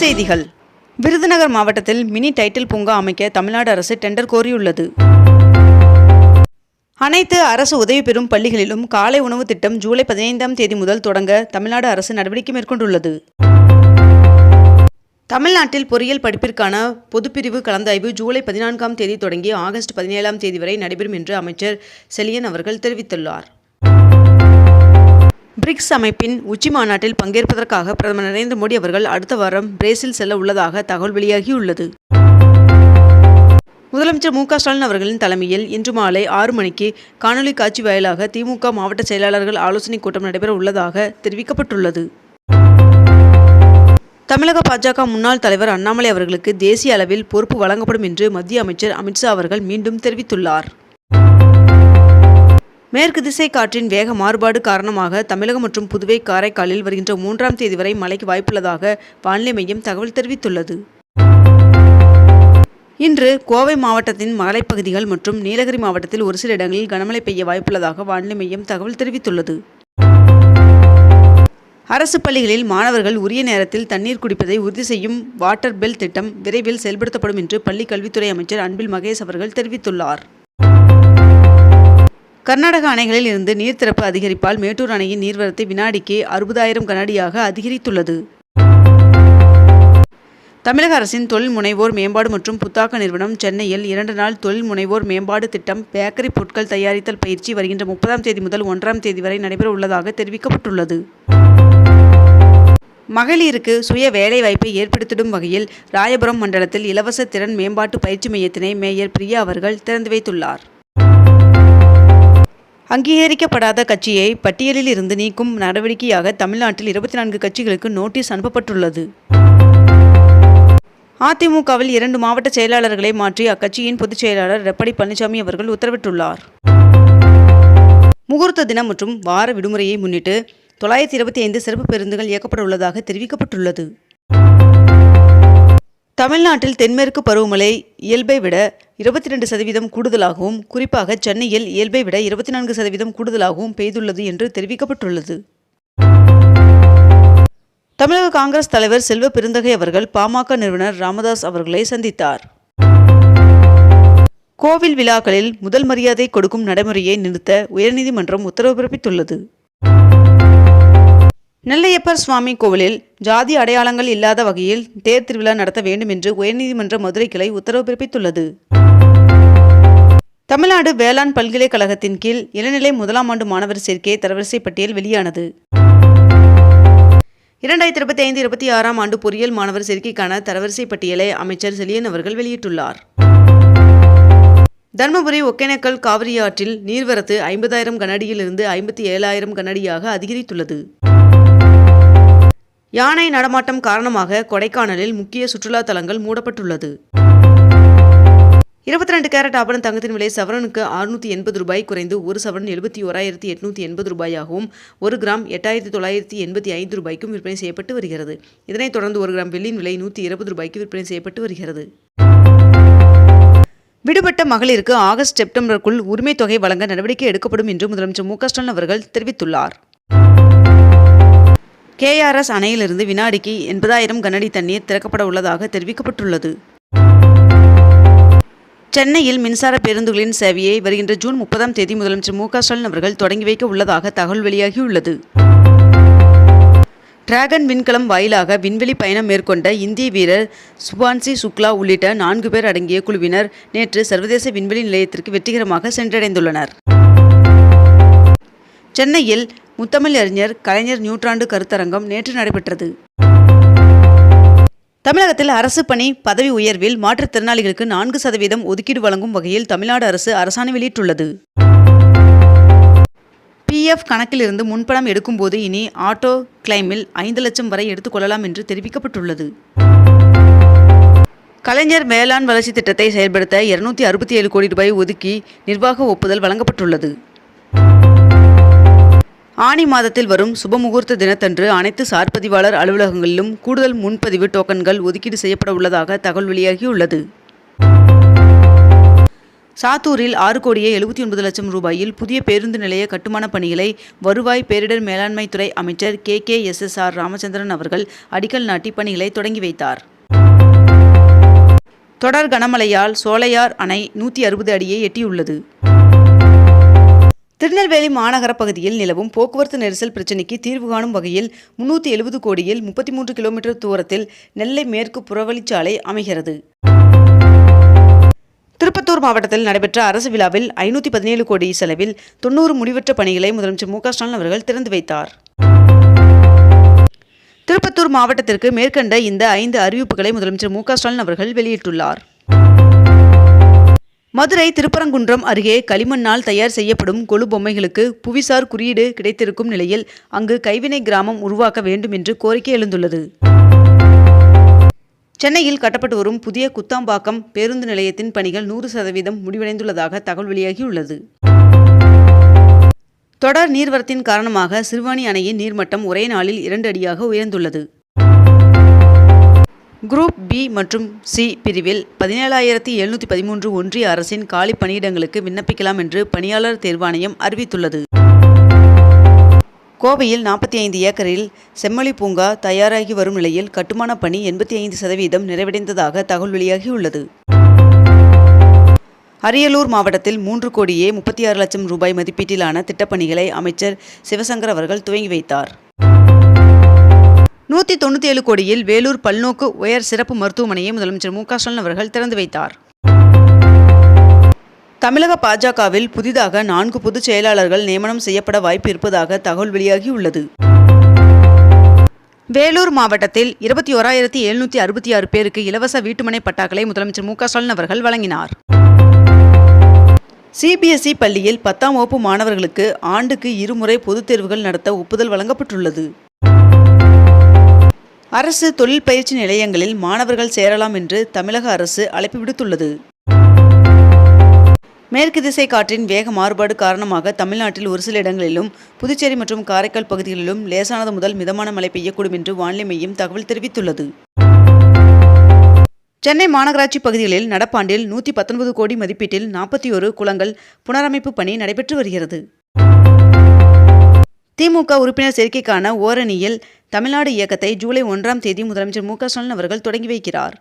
செய்திகள். விருதுநகர் மாவட்டத்தில் mini title பூங்கா அமைக்க தமிழ்நாடு அரசு டெண்டர் கோரியுள்ளது. அனைத்து அரசு உதவி பெறும் பள்ளிகளிலும் காலை உணவு திட்டம் ஜூலை பதினைந்தாம் தேதி முதல் தொடங்க தமிழ்நாடு அரசு நடவடிக்கை மேற்கொண்டுள்ளது. தமிழ்நாட்டில் பொறியியல் படிப்பிற்கான பொதுப்பிரிவு கலந்தாய்வு ஜூலை பதினான்காம் தேதி தொடங்கி ஆகஸ்ட் பதினேழாம் தேதி வரை நடைபெறும் என்று அமைச்சர் செலியன் அவர்கள் தெரிவித்துள்ளார். பிரிக்ஸ் அமைப்பின் உச்சி மாநாட்டில் பங்கேற்பதற்காக பிரதமர் நரேந்திர மோடி அவர்கள் அடுத்த வாரம் பிரேசில் செல்ல உள்ளதாக தகவல் வெளியாகியுள்ளது. முதலமைச்சர் மு க ஸ்டாலின் அவர்களின் தலைமையில் இன்று மாலை ஆறு மணிக்கு காணொலி காட்சி வாயிலாக திமுக மாவட்ட செயலாளர்கள் ஆலோசனைக் கூட்டம் நடைபெற உள்ளதாக தெரிவிக்கப்பட்டுள்ளது. தமிழக பாஜக முன்னாள் தலைவர் அண்ணாமலை அவர்களுக்கு தேசிய அளவில் பொறுப்பு வழங்கப்படும் என்று மத்திய அமைச்சர் அமித்ஷா அவர்கள் மீண்டும் தெரிவித்துள்ளார். மேற்கு திசை காற்றின் வேக மாறுபாடு காரணமாக தமிழகம் மற்றும் புதுவை காரைக்காலில் வருகின்ற மூன்றாம் தேதி வரை மழைக்கு வாய்ப்புள்ளதாக வானிலை மையம் தகவல் தெரிவித்துள்ளது. இன்று கோவை மாவட்டத்தின் மலைப்பகுதிகள் மற்றும் நீலகிரி மாவட்டத்தில் ஒரு சில இடங்களில் கனமழை பெய்ய வாய்ப்புள்ளதாக வானிலை மையம் தகவல் தெரிவித்துள்ளது. அரசு பள்ளிகளில் மாணவர்கள் உரிய நேரத்தில் தண்ணீர் குடிப்பதை உறுதி செய்யும் வாட்டர் பெல் திட்டம் விரைவில் செயல்படுத்தப்படும் என்று பள்ளிக் கல்வித்துறை அமைச்சர் அன்பில் மகேஷ் அவர்கள் தெரிவித்துள்ளார். கர்நாடக அணைகளில் இருந்து நீர்த்திறப்பு அதிகரிப்பால் மேட்டூர் அணையின் நீர்வரத்து வினாடிக்கு அறுபதாயிரம் கனஅடியாக அதிகரித்துள்ளது. தமிழக அரசின் தொழில் முனைவோர் மேம்பாடு மற்றும் புத்தாக்க நிறுவனம் சென்னையில் இரண்டு நாள் தொழில் முனைவோர் மேம்பாடு திட்டம் பேக்கரி பொருட்கள் தயாரித்தல் பயிற்சி வருகின்ற முப்பதாம் தேதி முதல் ஒன்றாம் தேதி வரை நடைபெற உள்ளதாக தெரிவிக்கப்பட்டுள்ளது. மகளிருக்கு சுய வேலைவாய்ப்பை ஏற்படுத்திடும் வகையில் ராயபுரம் மண்டலத்தில் இலவச திறன் மேம்பாட்டு பயிற்சி மையத்தினை மேயர் பிரியா அவர்கள் திறந்து வைத்துள்ளார். அங்கீகரிக்கப்படாத கட்சியை பட்டியலில் இருந்து நீக்கும் நடவடிக்கையாக தமிழ்நாட்டில் இருபத்தி நான்கு கட்சிகளுக்கு நோட்டீஸ் அனுப்பப்பட்டுள்ளது. அதிமுகவில் இரண்டு மாவட்ட செயலாளர்களை மாற்றி அக்கட்சியின் பொதுச் செயலாளர் எடப்பாடி பழனிசாமி அவர்கள் உத்தரவிட்டுள்ளார். முகூர்த்த தினம் மற்றும் வார விடுமுறையை முன்னிட்டு தொள்ளாயிரத்தி இருபத்தி ஐந்து சிறப்பு பேருந்துகள் இயக்கப்பட உள்ளதாக தெரிவிக்கப்பட்டுள்ளது. தமிழ்நாட்டில் தென்மேற்கு பருவமழை இயல்பை விட இருபத்தி ரெண்டு சதவீதம் கூடுதலாகவும் குறிப்பாக சென்னையில் இயல்பை விட இருபத்தி நான்கு சதவீதம் கூடுதலாகவும் பெய்துள்ளது என்று தெரிவிக்கப்பட்டுள்ளது. தமிழக காங்கிரஸ் தலைவர் செல்வ பெருந்தகை அவர்கள் பாமக நிறுவனர் ராமதாஸ் அவர்களை சந்தித்தார். கோவில் விழாக்களில் முதல் மரியாதை கொடுக்கும் நடைமுறையை நிறுத்த உயர்நீதிமன்றம் உத்தரவு பிறப்பித்துள்ளது. நெல்லையப்பர் சுவாமி கோவிலில் ஜாதி அடையாளங்கள் இல்லாத வகையில் தேர் திருவிழா நடத்த வேண்டும் என்று உயர்நீதிமன்ற மதுரை கிளை உத்தரவு பிறப்பித்துள்ளது. தமிழ்நாடு வேளாண் பல்கலைக்கழகத்தின் கீழ் இளநிலை முதலாம் ஆண்டு மாணவர் சேர்க்கை தரவரிசை பட்டியல் வெளியானது. இரண்டாயிரத்தி இருபத்தி ஐந்து இருபத்தி ஆறாம் ஆண்டு பொறியியல் மாணவர் சேர்க்கைக்கான தரவரிசை பட்டியலை அமைச்சர் செலியன் அவர்கள் வெளியிட்டுள்ளார். தருமபுரி ஒகேனக்கல் காவிரி ஆற்றில் நீர்வரத்து ஐம்பதாயிரம் கனடியிலிருந்து ஐம்பத்தி ஏழாயிரம் கனடியாக அதிகரித்துள்ளது. யானை நடமாட்டம் காரணமாக கொடைக்கானலில் முக்கிய சுற்றுலா தலங்கள் மூடப்பட்டுள்ளது. இருபத்தி ரெண்டு கேரட் ஆபரண தங்கத்தின் விலை சவரனுக்கு அறுநூற்றி எண்பது ரூபாய் குறைந்து ஒரு சவரன் எழுபத்தி ஓராயிரத்தி எட்நூற்றி எண்பது ரூபாயாகவும் ஒரு கிராம் எட்டாயிரத்தி தொள்ளாயிரத்தி எண்பத்தி ஐந்து ரூபாய்க்கும் விற்பனை செய்யப்பட்டு வருகிறது. இதனைத் தொடர்ந்து ஒரு கிராம் வெள்ளியின் விலை நூற்றி இருபது ரூபாய்க்கு விற்பனை செய்யப்பட்டு வருகிறது. விடுபட்ட மகளிருக்கு ஆகஸ்ட் செப்டம்பருக்குள் உரிமைத் தொகை வழங்க நடவடிக்கை எடுக்கப்படும் என்று முதலமைச்சர் மு க ஸ்டாலின் அவர்கள் தெரிவித்துள்ளார். கேஆர்எஸ் அணையிலிருந்து வினாடிக்கு எண்பதாயிரம் கனஅடி தண்ணீர் திறக்கப்பட உள்ளதாக தெரிவிக்கப்பட்டுள்ளது. சென்னையில் மின்சார பேருந்துகளின் சேவையை வருகின்ற ஜூன் முப்பதாம் தேதி முதலமைச்சர் மு ஸ்டாலின் அவர்கள் தொடங்கி வைக்க உள்ளதாக தகவல் வெளியாகியுள்ளது. டிராகன் விண்கலம் வாயிலாக விண்வெளி பயணம் மேற்கொண்ட இந்திய வீரர் சுபான்சி சுக்லா உள்ளிட்ட நான்கு பேர் அடங்கிய குழுவினர் நேற்று சர்வதேச விண்வெளி நிலையத்திற்கு வெற்றிகரமாக சென்றடைந்துள்ளனர். சென்னையில் முத்தமிழ் அறிஞர் கலைஞர் நூற்றாண்டு கருத்தரங்கம் நேற்று நடைபெற்றது. தமிழகத்தில் அரசு பணி பதவி உயர்வில் மாற்றுத்திறனாளிகளுக்கு நான்கு சதவீதம் ஒதுக்கீடு வழங்கும் வகையில் தமிழ்நாடு அரசு அரசாணை வெளியிட்டுள்ளது. பிஎஃப் கணக்கிலிருந்து முன்பணம் எடுக்கும்போது இனி ஆட்டோ கிளைமில் ஐந்து லட்சம் வரை எடுத்துக்கொள்ளலாம் என்று தெரிவிக்கப்பட்டுள்ளது. கலைஞர் வேளாண் வளர்ச்சி திட்டத்தை செயல்படுத்த இருநூத்தி அறுபத்தி ஏழு கோடி ரூபாய் ஒதுக்கி நிர்வாக ஒப்புதல் வழங்கப்பட்டுள்ளது. ஆனி மாதத்தில் வரும் சுபமுகூர்த்த தினத்தன்று அனைத்து சார்பதிவாளர் அலுவலகங்களிலும் கூடுதல் முன்பதிவு டோக்கன்கள் ஒதுக்கீடு செய்யப்பட உள்ளதாக தகவல் வெளியாகியுள்ளது. சாத்தூரில் ஆறு கோடியே எழுபத்தி ஒன்பது லட்சம் ரூபாயில் புதிய பேருந்து நிலைய கட்டுமான பணிகளை வருவாய் பேரிடர் மேலாண்மைத்துறை அமைச்சர் K. K. S. S. R. Ramachandran அவர்கள் அடிக்கல் நாட்டி பணிகளை தொடங்கி வைத்தார். தொடர் கனமழையால் சோலையார் அணை நூற்றி அறுபது அடியை எட்டியுள்ளது. திருநெல்வேலி மாநகர பகுதியில் நிலவும் போக்குவரத்து நெரிசல் பிரச்சினைக்கு தீர்வு காணும் வகையில் முன்னூற்றி எழுபது கோடியில் முப்பத்தி மூன்று கிலோமீட்டர் தூரத்தில் நெல்லை மேற்கு புறவழிச்சாலை அமைகிறது. திருப்பத்தூர் மாவட்டத்தில் நடைபெற்ற அரசு விழாவில் ஐநூற்றி பதினேழு கோடி செலவில் தொண்ணூறு முடிவற்ற பணிகளை முதலமைச்சர் மு ஸ்டாலின் அவர்கள் திறந்து வைத்தார். திருப்பத்தூர் மாவட்டத்திற்கு மேற்கண்ட இந்த ஐந்து அறிவிப்புகளை முதலமைச்சர் மு ஸ்டாலின் அவர்கள் வெளியிட்டுள்ளார். மதுரை திருப்பரங்குன்றம் அருகே களிமண்ணால் தயார் செய்யப்படும் கொலு பொம்மைகளுக்கு புவிசார் குறியீடு கிடைத்திருக்கும் நிலையில் அங்கு கைவினை கிராமம் உருவாக்க வேண்டும் என்று கோரிக்கை எழுந்துள்ளது. சென்னையில் கட்டப்பட்டு வரும் புதிய குத்தாம்பாக்கம் பேருந்து நிலையத்தின் பணிகள் நூறு சதவீதம் முடிவடைந்துள்ளதாக தகவல் வெளியாகியுள்ளது. தொடர் நீர்வரத்தின் காரணமாக சிறுவாணி அணையின் நீர்மட்டம் ஒரே நாளில் இரண்டு அடியாக உயர்ந்துள்ளது. குரூப் பி மற்றும் சி பிரிவில் பதினேழாயிரத்தி எழுநூற்றி பதிமூன்று ஒன்றிய அரசின் காலி பணியிடங்களுக்கு விண்ணப்பிக்கலாம் என்று பணியாளர் தேர்வாணையம் அறிவித்துள்ளது. கோவையில் நாற்பத்தி ஐந்து ஏக்கரில் செம்மொழி பூங்கா தயாராகி வரும் நிலையில் கட்டுமான பணி எண்பத்தி ஐந்து சதவீதம் நிறைவடைந்ததாக தகவல் வெளியாகியுள்ளது. அரியலூர் மாவட்டத்தில் மூன்று கோடியே முப்பத்தி ஆறு லட்சம் ரூபாய் மதிப்பீட்டிலான திட்டப்பணிகளை அமைச்சர் சிவசங்கர் அவர்கள் துவங்கி வைத்தார். நூற்றி தொண்ணூற்றி ஏழு கோடியில் வேலூர் பல்நோக்கு உயர் சிறப்பு மருத்துவமனையை முதலமைச்சர் மு க ஸ்டாலின் அவர்கள் திறந்து வைத்தார். தமிழக பாஜகவில் புதிதாக நான்கு பொதுச் செயலாளர்கள் நியமனம் செய்யப்பட வாய்ப்பு இருப்பதாக தகவல் வெளியாகியுள்ளது. வேலூர் மாவட்டத்தில் இருபத்தி ஓராயிரத்தி எழுநூற்றி அறுபத்தி ஆறு பேருக்கு இலவச வீட்டுமனை பட்டாக்களை முதலமைச்சர் மு க ஸ்டாலின் அவர்கள் வழங்கினார். சிபிஎஸ்இ பள்ளியில் பத்தாம் வகுப்பு மாணவர்களுக்கு ஆண்டுக்கு இருமுறை பொதுத் தேர்வுகள் நடத்த ஒப்புதல் வழங்கப்பட்டுள்ளது. அரசு தொழில் பயிற்சி நிலையங்களில் மாணவர்கள் சேரலாம் என்று தமிழக அரசு அழைப்பு விடுத்துள்ளது. மேற்கு திசை காற்றின் வேக மாறுபாடு காரணமாக தமிழ்நாட்டில் ஒரு சில இடங்களிலும் புதுச்சேரி மற்றும் காரைக்கால் பகுதிகளிலும் லேசானது முதல் மிதமான மழை பெய்யக்கூடும் என்று வானிலை மையம் தகவல் தெரிவித்துள்ளது. சென்னை மாநகராட்சி பகுதிகளில் நடப்பாண்டில் நூற்றி பத்தொன்பது கோடி மதிப்பீட்டில் நாற்பத்தி ஒரு குளங்கள் புனரமைப்பு பணி நடைபெற்று வருகிறது. திமுக உறுப்பினர் சேர்க்கைக்கான ஓரணியில் தமிழ்நாடு இயக்கத்தை ஜூலை ஒன்றாம் தேதி முதலமைச்சர் மு க ஸ்டாலின் அவர்கள் தொடங்கி வைக்கிறார்.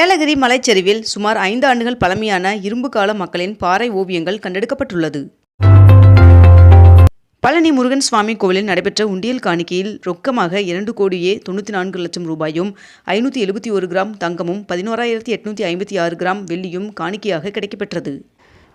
ஏலகிரி மலைச்சரிவில் சுமார் ஐந்து ஆண்டுகள் பழமையான இரும்பு கால மக்களின் பாறை ஓவியங்கள் கண்டெடுக்கப்பட்டுள்ளது. பழனி முருகன் சுவாமி கோவிலில் நடைபெற்ற உண்டியல் காணிக்கையில் ரொக்கமாக இரண்டு கோடியே தொண்ணூற்றி நான்கு லட்சம் ரூபாயும் ஐநூற்றி எழுபத்தி ஒரு கிராம் தங்கமும் பதினோராயிரத்தி எட்நூற்றி ஐம்பத்தி ஆறு கிராம் வெள்ளியும் காணிக்கையாக கிடைக்கப்பெற்றது.